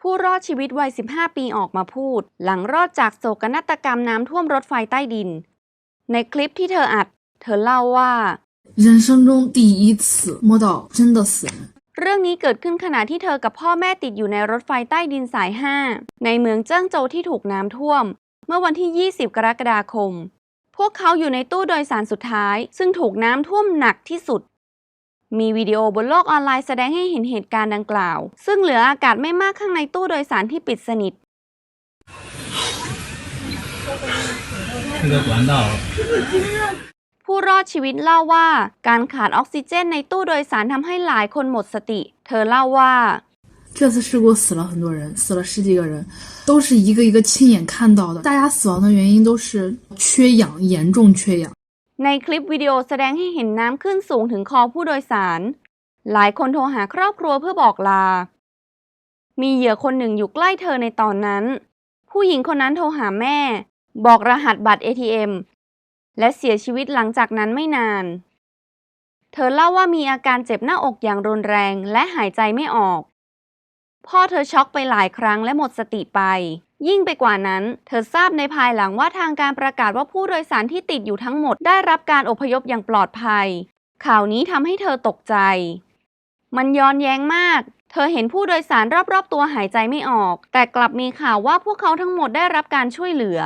ผู้รอดชีวิตวัย 15 ปีออกมาพูด หลังรอดจากโศกนาฏกรรมน้ำท่วมรถไฟใต้ดิน ในคลิปที่เธออัด เธอเล่าว่า 人生中第一次摸到真的死人。 เรื่องนี้เกิดขึ้นขณะที่เธอกับพ่อแม่ติดอยู่ในรถไฟใต้ดินสาย 5 ในเมืองเจิ้งโจวที่ถูกน้ำท่วม เมื่อวันที่ 20 กรกฎาคม พวกเขาอยู่ในตู้โดยสารสุดท้าย ซึ่งถูกน้ำท่วมหนักที่สุด มีวิดีโอบนโลกออนไลน์แสดงให้เห็นเหตุการณ์ดังกล่าว ซึ่งเหลืออากาศไม่มากข้างในตู้โดยสารที่ปิดสนิท 这个管道 ผู้รอดชีวิตเล่าว่า การขาดออกซิเจนในตู้โดยสารทำให้หลายคนหมดสติ เธอเล่าว่า 这次事故死了很多人，死了十几个人，都是一个一个亲眼看到的。大家死亡的原因都是缺氧，严重缺氧。 ในคลิปวิดีโอแสดงให้เห็นน้ำขึ้นสูงถึงคอผู้โดยสาร หลายคนโทรหาครอบครัวเพื่อบอกลา มีเหยื่อคนหนึ่งอยู่ใกล้เธอในตอนนั้น ผู้หญิงคนนั้นโทรหาแม่ บอกรหัสบัตร ATM และเสียชีวิตหลังจากนั้นไม่นาน เธอเล่าว่ามีอาการเจ็บหน้าอกอย่างรุนแรงและหายใจไม่ออก พ่อเธอช็อกไปหลายครั้งและหมดสติไป ยิ่งไปกว่านั้น เธอทราบในภายหลังว่าทางการประกาศว่าผู้โดยสารที่ติดอยู่ทั้งหมดได้รับการอพยพอย่างปลอดภัย ข่าวนี้ทำให้เธอตกใจ มันย้อนแย้งมาก เธอเห็นผู้โดยสารรอบๆ ตัวหายใจไม่ออก แต่กลับมีข่าวว่าพวกเขาทั้งหมดได้รับการช่วยเหลือ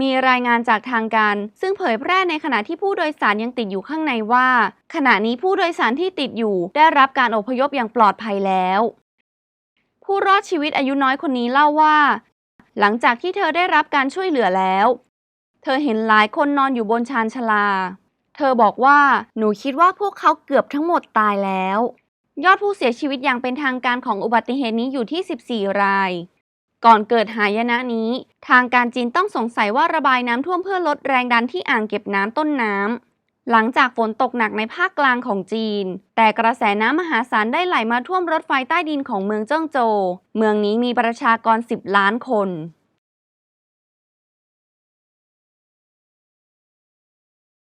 มีรายงานจากทางการ ซึ่งเผยแพร่ในขณะที่ผู้โดยสารยังติดอยู่ข้างในว่า ขณะนี้ผู้โดยสารที่ติดอยู่ ได้รับการอพยพอย่างปลอดภัยแล้วผู้รอดชีวิตอายุน้อยคนนี้เล่าว่า หลังจากที่เธอได้รับการช่วยเหลือแล้ว เธอเห็นหลายคนนอนอยู่บนชานชาลา เธอบอกว่าหนูคิดว่าพวกเขาเกือบทั้งหมดตายแล้ว ยอดผู้เสียชีวิตอย่างเป็นทางการของอุบัติเหตุนี้อยู่ที่ 14 ราย ก่อนเกิดหายนะนี้ ทางการจีนต้องสงสัยว่าระบายน้ำท่วมเพื่อลดแรงดันที่อ่างเก็บน้ำต้นน้ำ หลังจากฝนตกหนักในภาคกลางของจีน แต่กระแสน้ำมหาศาลได้ไหลมาท่วมรถไฟใต้ดินของเมืองเจิ้งโจว เมืองนี้มีประชากร 10 ล้านคน